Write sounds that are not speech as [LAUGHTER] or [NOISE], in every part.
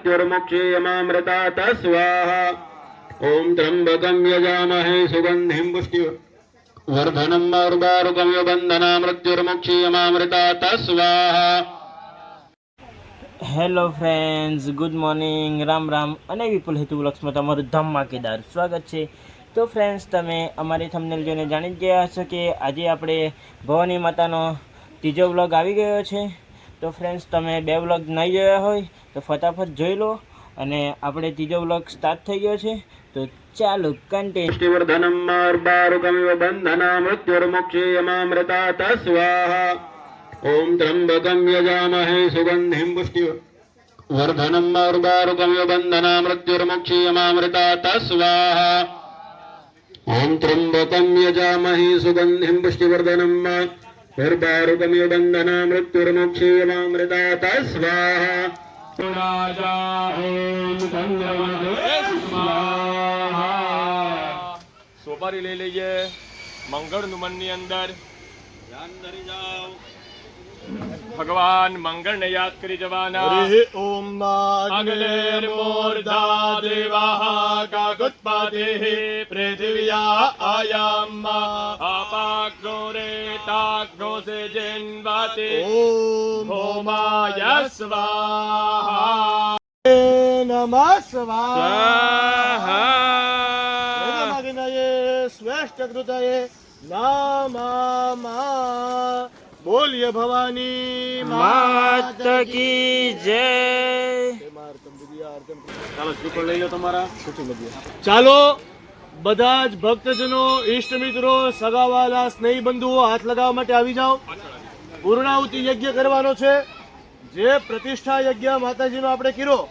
मृत्युर्मुक्षीयमामृतात् स्वाहा ॐ त्र्यम्बकं यजामहे सुगन्धिं पुष्टि वर्धनं मारुबारुकं बन्धना मृत्युर्मुक्षीयमामृतात् स्वाहा hello friends good morning Ram Ram અને વિપુલ હેતુ વ્લોગ્સમાં તમારું ધમાકેદાર સ્વાગત છે તો ફ્રેન્ડ્સ તમે અમારી થંબનેલ જોઈને જાણી જ ગયા હશો કે આજે આપણે ભવાની માતાનો ત્રીજો વ્લોગ આવી ગયો છે તો ફ્રેન્ડ્સ તમે બે વ્લોગ નહીં જોયા હોય તો ફટાફટ જોઈ લો અને આપણે ત્રીજો વ્લોગ સ્ટાર્ટ થઈ ગયો છે. તો ચાલો કંટેન્ટિવર્ધનમ માર્બારુગમિવ બંધના મૃત્યુર્મોક્ષેયમામૃતા તસ્વાહા. ઓમ ત્રંબકમ યજામહે સુગંધિમ પુષ્ટિ. વર્ધનમ માર્બારુગમિવ બંધના મૃત્યુર્મોક્ષેયમામૃતા તસ્વાહા. ઓમ ત્રંબકમ યજામહે સુગંધિમ દુર્દારુગમ્યુદંડના મૃત્યુર્મોક્ષીયમામૃતા સ્વાહા. રાજા ઓમ ચંદ્રમદેવ સ્વાહા સોપારી લઈ લઈએ મંગળ નુમનની અંદર. ધ્યાન ધરી જાઓ. ભગવાન મંગળને યાદ કરી જવાના. ઓમ અગલે મૂર્ધા દેવાઃ કાકુત્પાદેઃ પૃથિવ્યા આયામ રે રેતાગ્નો સે જન્વાતે ઓમ હોમાય સ્વાહા નમઃ સ્વાહા. સ્વાહા. શ્રેષ્ઠ કૃતયે નામા બોલ્ય ભવાની માત કી જય. ચાલો શ્રીફળ લઈ લો તમારા? ચાલો બધા જ ભક્તજનો ઈષ્ટ મિત્રો સગાવાલા સ્નેહી બંધુઓ હાથ લગાવવા માટે આવી જાઓ. પૂર્ણાહુતિ યજ્ઞ કરવાનો છે. જે પ્રતિષ્ઠા યજ્ઞ માતાજીનો આપણે કર્યો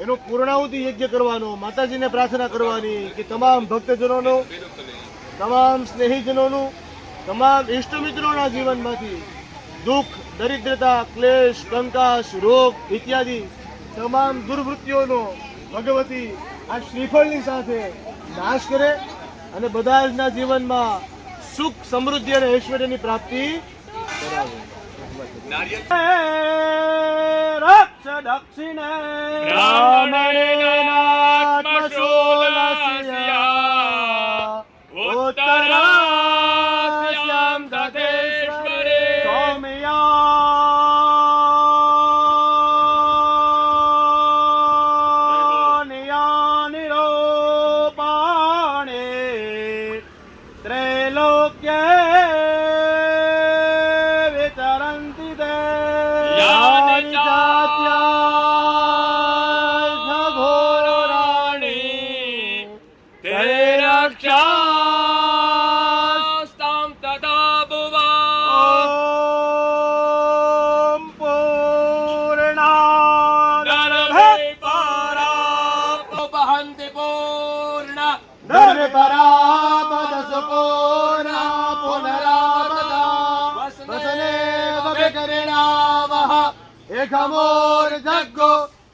એનો પૂર્ણાહુતિ યજ્ઞ કરવાનો માતાજીને પ્રાર્થના કરવાની કે તમામ ભક્તજનોનું તમામ સ્નેહીજનોનું તમામ ઈષ્ટ મિત્રોના જીવનમાંથી દુઃખ દરિદ્રતા ક્લેશ કંકાશ રોગ ઇત્યાદિ તમામ દુર્વૃત્તિઓનો ભગવતી આ શ્રીફળની સાથે નાશ કરે અને બધા જના જીવનમાં સુખ સમૃદ્ધિ અને ઐશ્વર્યની પ્રાપ્તિ કરાવે. દક્ષિણે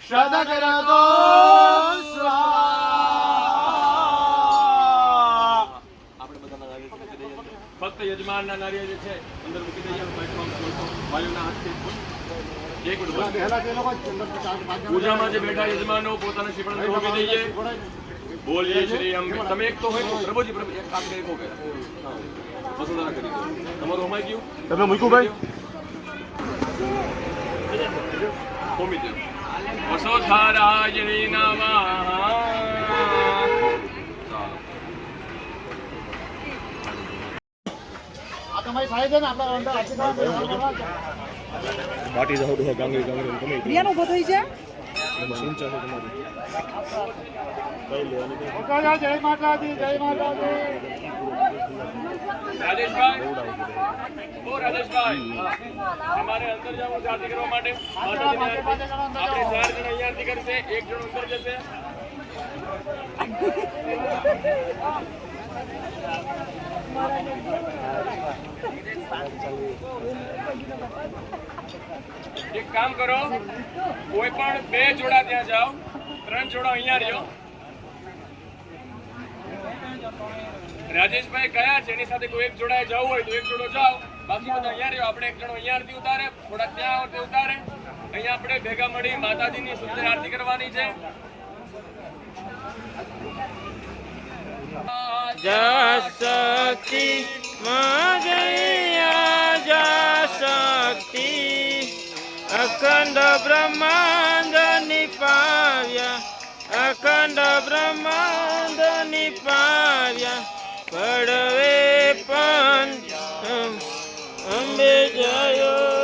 શદકરતો સ્વાહા ફક્ત યજમાનના નારિયેળ જે છે અંદર મૂકી દઈએ બેઠવામાં સ્વલ્પ વાયુના હાથથી એક મિનિટ પૂજામાં જે બેઠા યજમાનો પોતાના શ્રીફળ મૂકી દઈએ બોલીએ શ્રી અંબે તમે એક તો હોય પ્રભુજી પ્રભુ એક કામ કરી કહો કે વસુંધરા કરી દો તમારું અમાઈ ગયું તમે મૂક્યું ભાઈ ભૂમિ દે વસોધારાયણી નમઃ. આ તમારી સાઈડ છે ને આપણા અંદર આશીર્વાદ રિયાનો ઊભો થઈ છે? ઓકે, જય માતાજી જય માતાજી. ઓ રાજેશભાઈ અમારે અંદર જવું છે આરતી કરવા માટે. આપણે ચાર જણ અહીંયા આરતી કરશે. એક જણ અંદર જશે. એક કામ કરો કોઈ પણ બે જોડા ત્યાં જાઓ. ત્રણ જોડા અહીંયા રહ્યો. રાજેશભાઈ કયા છે? એની સાથે કોઈ એક જોડાએ જવું હોય તો એક જોડો જાઓ. બાકી બધા અહીંયા રહ્યો. આપણે એક જણો અહીંયાથી ઉતારે, થોડાક ત્યાં આવતી ઉતારે. અહીંયા આપણે ભેગા મળી માતાજીની સુંદર આરતી કરવાની છે. જયા શક્તિ. અખંડ બ્રહ્માંડ નિપાવ્યા, અખંડ બ્રહ્માંડ નિપાવ્યા. પડવે પણ અંબે જયો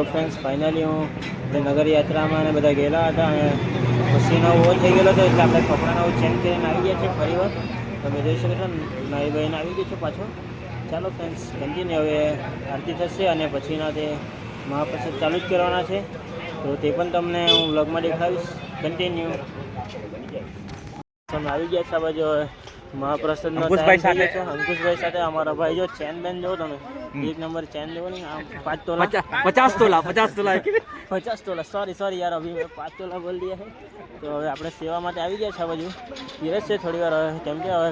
તો ફ્રેન્ડ્સ ફાઇનલી હું તે નગર યાત્રામાં ને બધા ગયેલા હતા અને પસીનો ઓવર થઈ ગયેલો હતો એટલે આપણે કપડાનો ચેન્જ કરીને આવી ગયા છે ફરી વાર. તમે જોઈ શકો છો નાઈ ભાઈને આવી ગયો છે પાછો. ચાલો ફ્રેન્ડ્સ કન્ટિન્યુ હવે આરતી થશે અને પછીના તે મહાપ્રસાદ ચાલુ જ કરવાના છે. તો તે પણ તમને હું વ્લોગમાં દેખાડીશ. કન્ટિન્યુ તમે આવી ગયા છે હવે મહાપ્રસાદ અંકુશભાઈ સાથે. અંકુશભાઈ સાથે અમારા ભાઈ જો ચેન બેન જો તમે. એક નંબર ચેન લેવો ને પાંચ તોલા. પચાસ તોલા પચાસ તોલા. પચાસ તોલા સોરી સોરી યાર અભી પાંચ તોલા બોલ દે તો હવે આપણે સેવા માટે આવી ગયા છે બાજુ ધીરજ છે થોડી વાર હવે કેમ કે હવે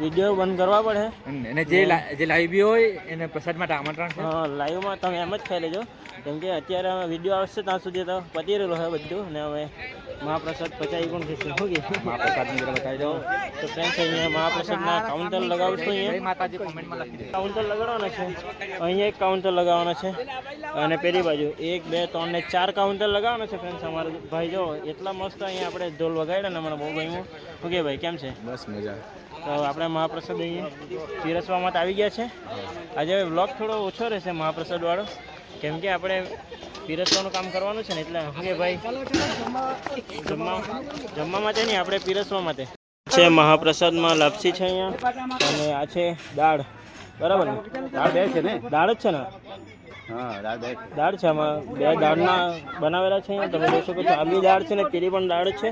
વીડિયો બંધ કરવા પડે. અને જે જે લાઈવ હોય એને પ્રસાદ માટે આમંત્રણ હા લાઈવમાં તમે એમ જ ખાઈ લેજો. કેમ કે અત્યારે વીડિયો આવશે ત્યાં સુધી તો પતી રહેલો છે બધું ને હવે મહાપ્રસાદ પચાવી પણ થશે શું કે પ્રસાદની જરા બતાવી દો. તો ફ્રેન્ડ્સ અહીંયા મહાપ્રસાદના કાઉન્ટર લગાવશું અહીંયા. માતાજી કોમેન્ટમાં લખી કાઉન્ટર લગાડવાના છે. અહીંયા એક કાઉન્ટર લગાવવાના છે. અને પેલી બાજુ એક બે ત્રણ ને ચાર કાઉન્ટર લગાવવાના છે ફ્રેન્ડ્સ અમારા. ભાઈ જો એટલા મસ્ત અહીંયા આપણે ઢોલ વગાડ્યા ને મને બહુ ગમ્યું. ઓકે ભાઈ કેમ છે? બસ મજા. તો આપણે મહાપ્રસાદ અહીંયા પીરસવા માટે આવી ગયા છે. આજે વ્લોગ થોડો ઓછો રહેશે મહાપ્રસાદ વાળો કેમ કે આપણે પીરસવાનું કામ કરવાનું છે ને એટલે ઓકે ભાઈ? જમવા જમવા માટે નહીં આપણે પીરસવા માટે. છે મહાપ્રસાદમાં લાપસી છે અહીંયા અને આ છે દાળ. બરાબર ને? દાળ બે છે ને? દાળ જ છે ને? દાળ છે. આમાં. બે દાળના બનાવેલા છે અહીંયા. તમે જોઈ શકો છો આ બી દાળ છે ને પેલી પણ દાળ છે.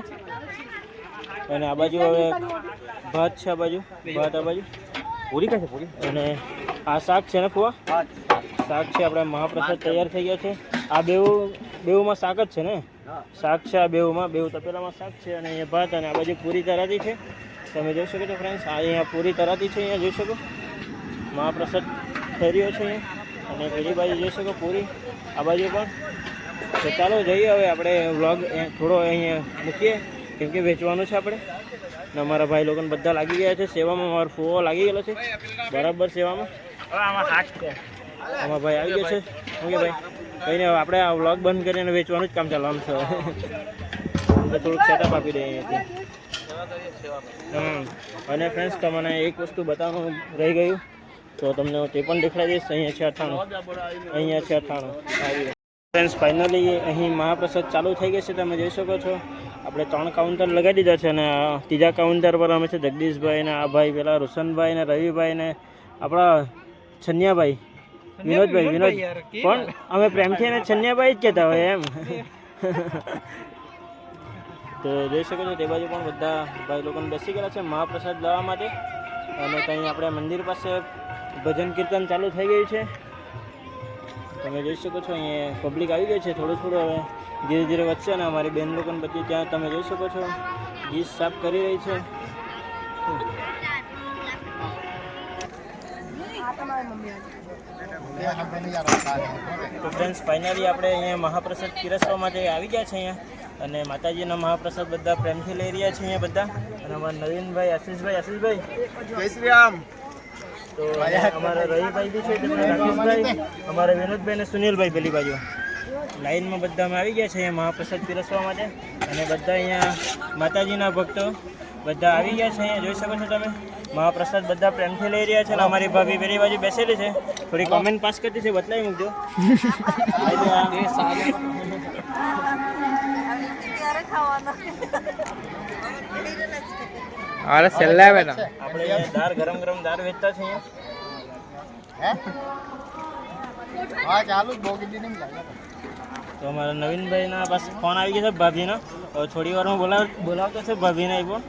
અને આ બાજુ હવે ભાત છે આ બાજુ. ભાત આ બાજુ. પૂરી છે પૂરી? અને આ શાક છે ને ફુવા? શાક છે આપણે મહાપ્રસાદ તૈયાર થઈ ગયો છે. આ બેઉ બેઉમાં શાક જ છે ને? શાક છે આ બેઉમાં બેઉ તપેલામાં શાક છે અને અહીંયા ભાત અને આ બાજુ પૂરી તરાતી છે. તમે જોઈ શકો છો ફ્રેન્ડ્સ આ અહીંયા પૂરી તરાતી છે અહીંયા જોઈ શકો. મહાપ્રસાદ થઈ રહ્યો છે અહીંયા. અને પેલી બાજુ જોઈ શકો પૂરી. આ બાજુ પણ. તો ચાલો જઈએ હવે આપણે વ્લોગ થોડો અહીંયા મૂકીએ. કેમ કે વેચવાનું છે આપણે. ને અમારા ભાઈ લોકોને બધા લાગી ગયા છે. સેવામાં મારો ફુવો લાગી ગયેલો છે. બરાબર સેવામાં. આમાં ભાઈ આવી ગયા છે? ઓકે ભાઈ. કંઈ નહીં આપણે આ વ્લોગ બંધ કરીને વેચવાનું જ કામ ચાલવાનું છે થોડુંક સેટઅપ આપી દઈએ અહીંયાથી. અને ફ્રેન્ડ્સ તમને એક વસ્તુ બતાવવાનું રહી ગયું. તો તમને તે પણ દેખાડી દઈશ. અહીંયા છે અઠાણું અહીંયા છે અઠાણું ફ્રેન્ડ્સ ફાઇનલી અહીં મહાપ્રસાદ ચાલુ થઈ ગયો છે. તમે જોઈ શકો છો. આપણે ત્રણ કાઉન્ટર લગાવી દીધા છે અને ત્રીજા કાઉન્ટર પર અમે છે જગદીશભાઈ ને આ ભાઈ પેલા રોશનભાઈ ને રવિભાઈ ને આપણા છન્યાભાઈ. વિનોદભાઈ વિનોદ પણ અમે પ્રેમથી એને છન્યાભાઈ જ કહેતા હોય એમ. તો જોઈ શકો છો તે બાજુ પણ બધા ભાઈ લોકોને બેસી ગયેલા છે મહાપ્રસાદ લેવા માટે. અને ત્યાં આપણે મંદિર પાસે ભજન કીર્તન ચાલુ થઈ ગયું છે. તમે જોઈ શકો છો અહીંયા પબ્લિક આવી ગઈ છે થોડું થોડું હવે. ધીરે ધીરે વધશે અને અમારી બેન લોકોને બધી ત્યાં તમે જોઈ શકો છો ગીત સાફ કરી રહી છે. તો ફ્રેન્ડ્સ ફાઇનલી આપણે અહીંયા મહાપ્રસાદ પીરસવા માટે આવી ગયા છે અહીંયા. અને માતાજીના મહાપ્રસાદ બધા પ્રેમથી લઈ રહ્યા છે અહીંયા બધા. અને અમારા નવીનભાઈ આશીષભાઈ આશીષભાઈ. જય શ્રી રામ. તો અમારા રવિભાઈ બી છે રાકેશભાઈ અમારા વિનોદભાઈ અને સુનિલભાઈ પેલી બાજુ. લાઈનમાં બધા અમે આવી ગયા છે અહીંયા મહાપ્રસાદ પીરસવા માટે. અને બધા અહીંયા માતાજીના ભક્તો. બધા આવી ગયા છે અહીંયા. જોઈ શકો છો તમે? મહાપ્રસાદ બધા પ્રેમથી લઈ રહ્યા છે અને અમારી ભાભી પેલી બાજુ બેસેલી છે. થોડી કોમેન્ટ પાસ કરતી છે બદલાવી મૂકજો. અરે છેલ્લા ને. આપણે દાળ ગરમ ગરમ દાળ વેચતા છે અહીંયા હા ચાલુ જ નહીં તો અમારા નવીનભાઈના પાસે ફોન આવી ગયો છે ભાભીનો. હવે થોડી વારમાં બોલાવ બોલાવતો છે ભાભીને એ પણ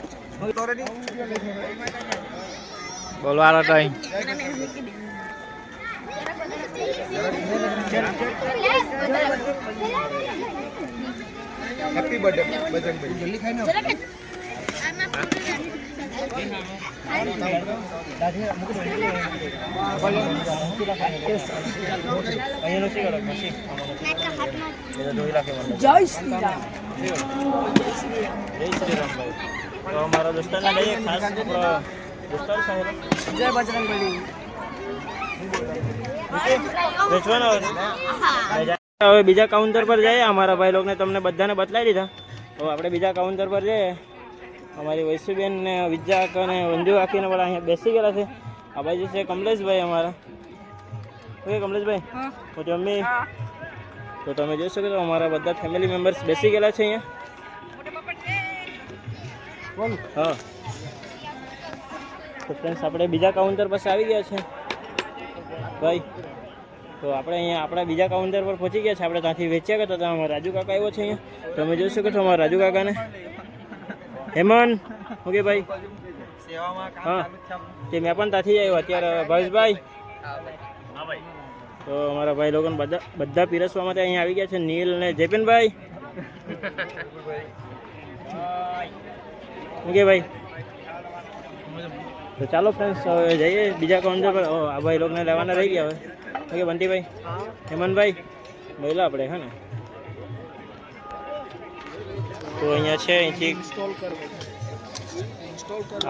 બોલવાનો ટાઈમ હેપી બર્થડે બજરંગભાઈ જલ્દી ખાઈ જય શ્રી રામ જય શ્રી રામ ભાઈ તો અમારા દોસ્તારને લઈએ ખાસ આપણો દોસ્તાર સાહેબ. જય બજરંગબલી વેચવાનો હવે બીજા કાઉન્ટર પર જઈએ. અમારા ભાઈ લોકોને તમને બધાને બતલાવી દીધા. હવે આપણે બીજા કાઉન્ટર પર જઈએ. અમારી વૈશુબેન ને વિદ્યાક અને વંજુ આખીને પણ અહીંયા બેસી ગયેલા છે. આ બાજુ છે કમલેશભાઈ અમારા. ઓકે કમલેશભાઈ તો મમ્મી તો તમે જોઈ શકો છો અમારા બધા ફેમિલી મેમ્બર્સ બેસી ગયેલા છે અહીંયા. હા. તો ફ્રેન્ડ્સ આપણે બીજા કાઉન્ટર પાસે આવી ગયા છે. ભાઈ તો આપણે અહીંયા આપણા બીજા કાઉન્ટર પર પહોંચી ગયા છે. આપણે ત્યાંથી વેચ્યા હતા. ત્યાં અમારા રાજુ કાકા આવ્યો છે અહીંયા. તમે જોઈ શકો છો અમારા રાજુ કાકાને. હેમન ઓકે ભાઈ. હા તે મેં પણ ત્યાંથી આવ્યો. અત્યારે ભાવેશભાઈ. તો અમારા ભાઈ લોકોને બધા બધા પીરસવા માટે અહીંયા આવી ગયા છે. નીલ ને જેપિનભાઈ. [LAUGHS] ઓકે ભાઈ. તો ચાલો ફ્રેન્ડ્સ હવે જઈએ બીજા કાઉન્ટર પર આ ભાઈ લોકોને લેવાના રહી ગયા હવે. ઓકે બંટીભાઈ હેમંતભાઈ. બોલો આપણે હે ને? તો અહીંયા છે અહીંથી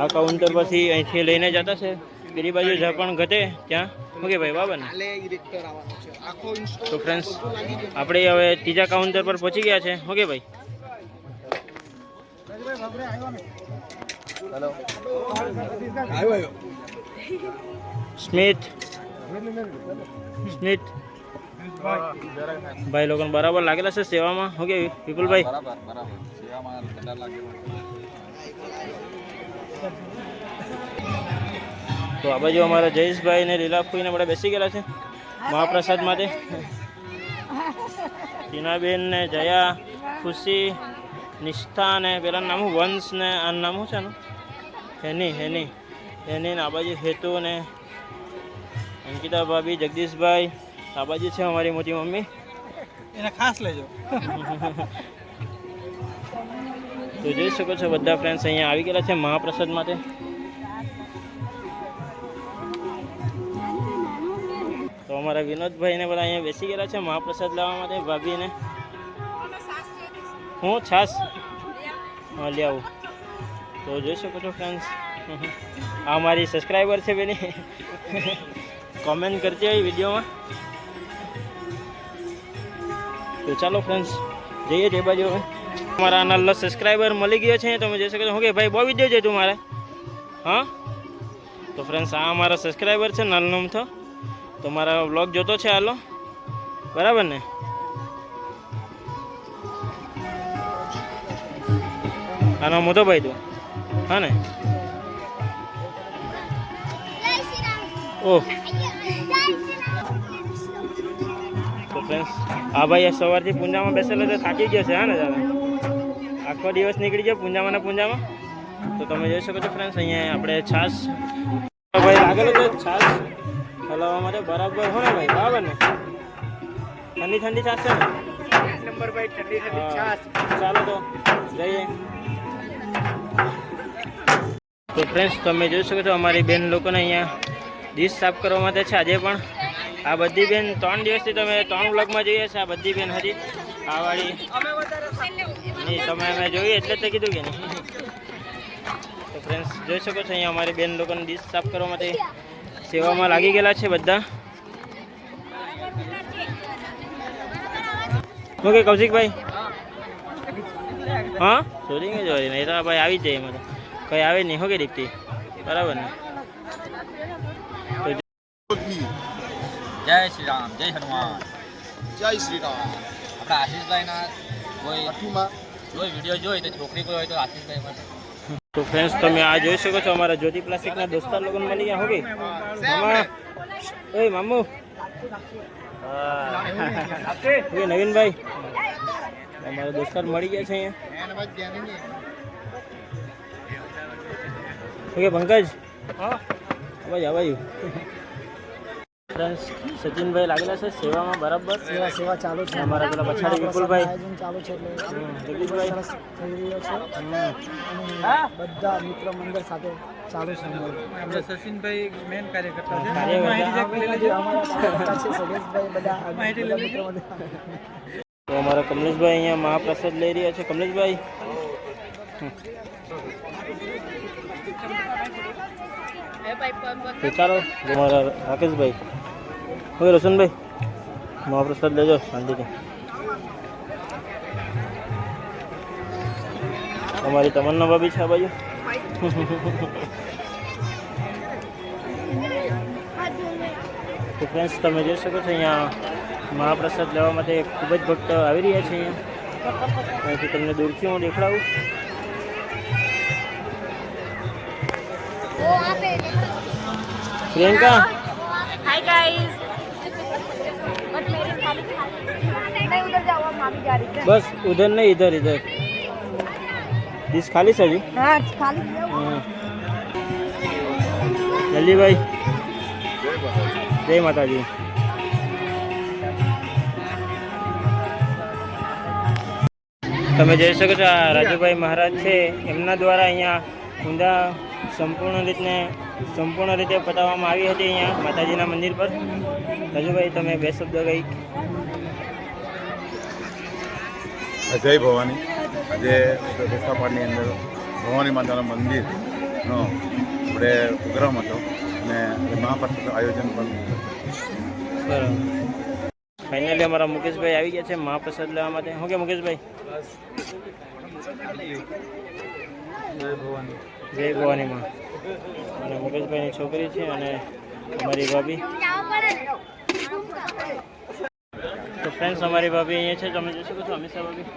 આ કાઉન્ટર પરથી અહીંથી લઈને જતા છે. પેલી બાજુ જ્યાં પણ ઘટે ત્યાં. ઓકે ભાઈ બાબા ને તો ફ્રેન્ડ્સ આપણે હવે ત્રીજા કાઉન્ટર પર પહોંચી ગયા છે. ઓકે ભાઈ. સ્મિથ સ્મિથ ભાઈ લોકોને બરાબર લાગેલા છે સેવામાં? વિપુલભાઈ સેવામાં કદાચ લાગે તો આ બાજુ અમારા જયેશભાઈ ને લીલાફુઈને બધા બેસી ગયેલા છે મહાપ્રસાદ માટે. ટીનાબેન ને જયા ખુશી નિષ્ઠા ને પેલા નામ? વંશ ને આ નામ છે ને? હેની હેની. હેની આબાજી હેતુ ને અંકિતા ભાભી જગદીશભાઈ આબાજી છે અમારી મોટી મમ્મી. એને ખાસ લેજો. તો જોઈ શકો છો બધા ફ્રેન્ડ્સ અહીંયા આવી ગયેલા છે મહાપ્રસાદ માટે. તો અમારા વિનોદભાઈને બધા અહીંયા બેસી ગયેલા છે મહાપ્રસાદ લાવવા માટે ભાભીને. હું છાસ. હા લઈ આવું. તો જોઈ શકો છો ફ્રેન્ડ્સ આ મારી સબસ્ક્રાઈબર છે બેની. કોમેન્ટ કરતી હોય વિડીયોમાં. તો ચાલો ફ્રેન્ડ્સ જઈએ તે બાજુ હવે. મારા નલ્લો સબસ્ક્રાઈબર મળી ગયો છે, તમે જોઈ શકો છો. હું કે, ભાઈ, બહુ વીડિયો છે તું મારે. હા? તો ફ્રેન્ડ્સ આ મારો સબસ્ક્રાઈબર છે, નલનોમ તો તો મારા વ્લોગ જોતો છે, હાલો. બરાબર ને? આનો મોટો ભાઈ તું હા ને? ઓહ. તો ફ્રેન્ડ્સ આ ભાઈ સવારથી પૂંજામાં બેસેલો તો થાકી ગયો છે હા ને દાદા? આખો દિવસ નીકળી ગયો પૂંજામાં ને પૂંજામાં. તો તમે જોઈ શકો છો ફ્રેન્ડ્સ અહીંયા આપણે છાશ. ભાઈ લાગેલો તો છાશ હલાવવા માટે બરાબર હોય ને ભાઈ? બરાબર ને? ઠંડી ઠંડી છાશ છે ને? નંબર ભાઈ ઠંડી હા, ચાલો તો જઈએ. તો ફ્રેન્ડ્સ તમે જોઈ શકો છો અમારી બેન લોકોને અહીંયા ડીશ સાફ કરવા માટે છે આજે પણ. આ બધી બેન ત્રણ દિવસથી તમે ત્રણ બ્લોકમાં જોઈએ છે આ બધી બેન હજી આ વાળી. નહીં તમે અમે જોઈએ એટલે તો કીધું કે નહીં. તો ફ્રેન્ડ્સ જોઈ શકો છો અહીંયા અમારી બેન લોકોને ડીશ સાફ કરવા માટે સેવામાં લાગી ગયેલા છે બધા. ઓકે કૌશિકભાઈ? હા. સોરી જ હોય નહીં તો ભાઈ આવી જાય તો. કંઈ આવે નહીં હો કે દીપ્તિ? બરાબર ને? જય શ્રી રામ જય હનુમાન. જય શ્રી રામ. આપણા આશીષભાઈના કોઈ કોઈ વીડિયો જોઈ તો છોકરી કોઈ હોય તો આશીષભાઈ માટે. તો ફ્રેન્ડ્સ તમે આ જોઈ શકો છો અમારા જ્યોતિ પ્લાસ્ટિકના દોસ્તાર લોકો મળી ગયા હો કે? મામા. ઓય મામુ. નવીનભાઈ. અમારા દોસ્તાર મળી ગયા છે અહીંયા. ઓકે પંકજ? અવાજ અવાજ ફ્રેન્ડ્સ સચિનભાઈ લાગેલા છે સેવામાં બરાબર. સેવા સેવા ચાલુ છે. અમારા પેલા પછાડી વિપુલભાઈ. ચાલુ છે જગદીશભાઈ. થઈ રહ્યો છે. બધા મિત્ર મંડળ સાથે ચાલુ છે. આપણે સચિનભાઈ મેન કાર્યકર્તા છે. સગેશભાઈ બધા તો અમારા કમલેશભાઈ અહીંયા મહાપ્રસાદ લઈ રહ્યા છે. કમલેશભાઈ? તો ચાલો તમારા રાકેશભાઈ. હવે રોશનભાઈ, મહાપ્રસાદ લેજો, શાંતિથી. અમારી તમન્ના ભાભી છે આ તો ફ્રેન્ડ્સ તમે જોઈ શકો છો અહીંયા મહાપ્રસાદ લેવા માટે ખૂબ જ ભક્ત આવી રહ્યા છે અહીંયા. તમને દૂરથી હું દેખાડું પ્રિયંકા? હાય ગાઈસ બસ ઉધર નહીં ઇધર ઇધર ડીશ ખાલી છે જી જલ્દી ભાઈ જય માતાજી તમે જોઈ શકો છો આ રાજુભાઈ મહારાજ છે. એમના દ્વારા અહીંયા ઊંધા સંપૂર્ણ રીતને સંપૂર્ણ રીતે પતાવવામાં આવી હતી અહીંયા માતાજીના મંદિર પર. રજુભાઈ તમે બે શબ્દ ગઈ જય ભવાની. આજે દોસ્તાપાડની અંદર ભવાની માતાનું મંદિરનો આપણે પ્રોગ્રામ હતો અને મહાપ્રસાદ આયોજન પણ બરાબર. ફાઇનલી અમારા મુકેશભાઈ આવી ગયા છે મહાપ્રસાદ લેવા માટે. શું કે મુકેશભાઈ? જય ભવાની. માં અને મુકેશભાઈની છોકરી છે અને અમારી ભાભી. તો ફ્રેન્ડ્સ અમારી ભાભી અહીંયા છે. તમે જોઈ શકો છો અમિષા ભાભી?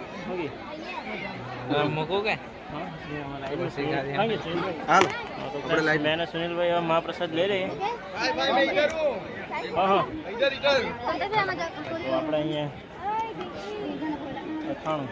ઓકે મૂકો કે? મેં સુનિલભાઈ હવે મહાપ્રસાદ લઈ રહી. હા હા. આપણે અહીંયા અથાણું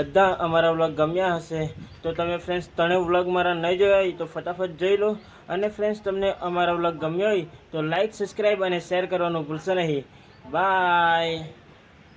બધા અમારા વ્લોગ ગમ્યા હશે. તો તમે ફ્રેન્ડ્સ ત્રણેય વ્લોગ મારા નહીં જોયા હોય તો ફટાફટ જોઈ લો. અને ફ્રેન્ડ્સ તમને અમારા વ્લોગ ગમ્યો હોય તો લાઈક સબસ્ક્રાઈબ અને શેર કરવાનું ભૂલશો નહીં. બાય